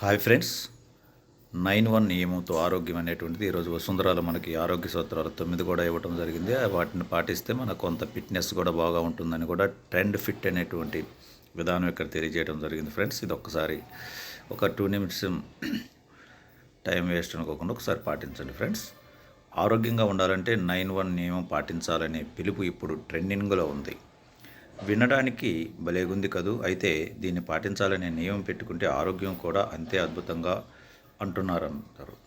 Hi friends nine one నియమంతో ఆరోగ్యం అనేటువంటిది ఈరోజు వసుంధరాలు మనకి ఆరోగ్య సూత్రాలు తొమ్మిది కూడా ఇవ్వడం జరిగింది. వాటిని పాటిస్తే మనకు కొంత ఫిట్నెస్ కూడా బాగా ఉంటుందని కూడా ట్రెండ్ ఫిట్ అనేటువంటి విధానం ఇక్కడ తెలియజేయడం జరిగింది ఫ్రెండ్స్. ఇది ఒక్కసారి ఒక టూ నిమిట్స్ టైం వేస్ట్ అనుకోకుండా ఒకసారి పాటించండి ఫ్రెండ్స్. ఆరోగ్యంగా ఉండాలంటే నైన్ వన్ నియమం పాటించాలనే పిలుపు ఇప్పుడు ట్రెండింగ్లో ఉంది. వినడానికి భలేగుంది కదూ? అయితే దీన్ని పాటించాలనే నియమం పెట్టుకుంటే ఆరోగ్యం కూడా అంతే అద్భుతంగా అంటున్నారంటారు.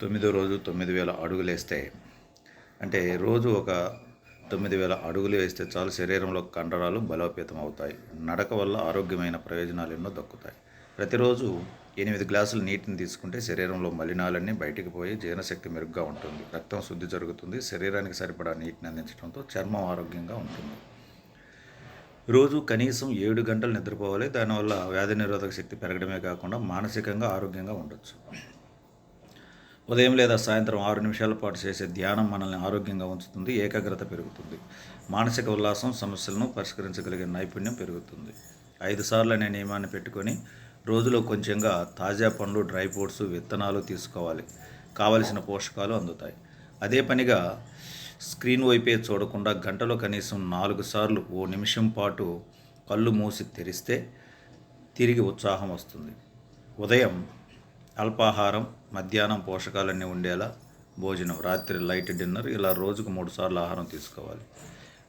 తొమ్మిదో రోజు తొమ్మిది వేల అడుగులు వేస్తే అంటే రోజు ఒక తొమ్మిది వేల అడుగులు వేస్తే చాలు శరీరంలో కండరాలు బలోపేతం అవుతాయి నడక వల్ల ఆరోగ్యమైన ప్రయోజనాలు ఎన్నో దక్కుతాయి. ప్రతిరోజు ఎనిమిది గ్లాసులు నీటిని తీసుకుంటే శరీరంలో మలినాలన్నీ బయటికి పోయి జీర్ణశక్తి మెరుగ్గా ఉంటుంది. రక్తం శుద్ధి జరుగుతుంది. శరీరానికి సరిపడా నీటిని అందించడంతో చర్మం ఆరోగ్యంగా ఉంటుంది. రోజు కనీసం ఏడు గంటలు నిద్రపోవాలి. దానివల్ల వ్యాధి నిరోధక శక్తి పెరగడమే కాకుండా మానసికంగా ఆరోగ్యంగా ఉండొచ్చు. ఉదయం లేదా సాయంత్రం ఆరు నిమిషాల పాటు చేసే ధ్యానం మనల్ని ఆరోగ్యంగా ఉంచుతుంది. ఏకాగ్రత పెరుగుతుంది. మానసిక ఉల్లాసం సమస్యలను పరిష్కరించగలిగే నైపుణ్యం పెరుగుతుంది. ఐదు సార్లు అనే నియమాన్ని పెట్టుకొని రోజులో కొంచెంగా తాజా పండ్లు డ్రై ఫ్రూట్స్ విత్తనాలు తీసుకోవాలి. కావలసిన పోషకాలు అందుతాయి. అదే పనిగా స్క్రీన్ వైపే చూడకుండా గంటలో కనీసం నాలుగు సార్లు ఓ నిమిషం పాటు కళ్ళు మూసి తెరిస్తే తిరిగి ఉత్సాహం వస్తుంది. ఉదయం అల్పాహారం మధ్యాహ్నం పోషకాలన్నీ ఉండేలా భోజనం రాత్రి లైట్ డిన్నర్ ఇలా రోజుకు మూడు సార్లు ఆహారం తీసుకోవాలి.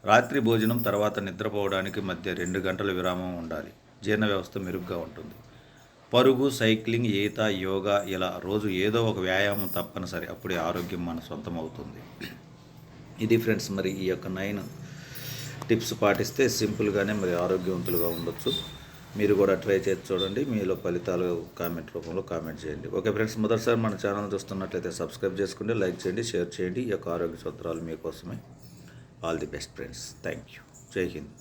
రాత్రి భోజనం తర్వాత నిద్రపోవడానికి మధ్య రెండు గంటల విరామం ఉండాలి. జీర్ణ వ్యవస్థ మెరుగ్గా ఉంటుంది. పరుగు సైక్లింగ్ ఈత యోగా ఇలా రోజు ఏదో ఒక వ్యాయామం తప్పనిసరి. అప్పుడే ఆరోగ్యం మన సొంతం అవుతుంది ఇది ఫ్రెండ్స్ మరి ఈ యొక్క నైన్ టిప్స్ పాటిస్తే సింపుల్గానే మరి ఆరోగ్యవంతులుగా ఉండొచ్చు. మీరు కూడా ట్రై చేసి చూడండి. మీలో ఫలితాలు కామెంట్ రూపంలో కామెంట్ చేయండి. ఓకే ఫ్రెండ్స్ మొదటిసారి మన ఛానల్ చూస్తున్నట్లయితే సబ్స్క్రైబ్ చేసుకోండి లైక్ చేయండి షేర్ చేయండి. ఈ యొక్క ఆరోగ్య సూత్రాలు మీకోసమే. All the best friends. Thank you జై హింద్.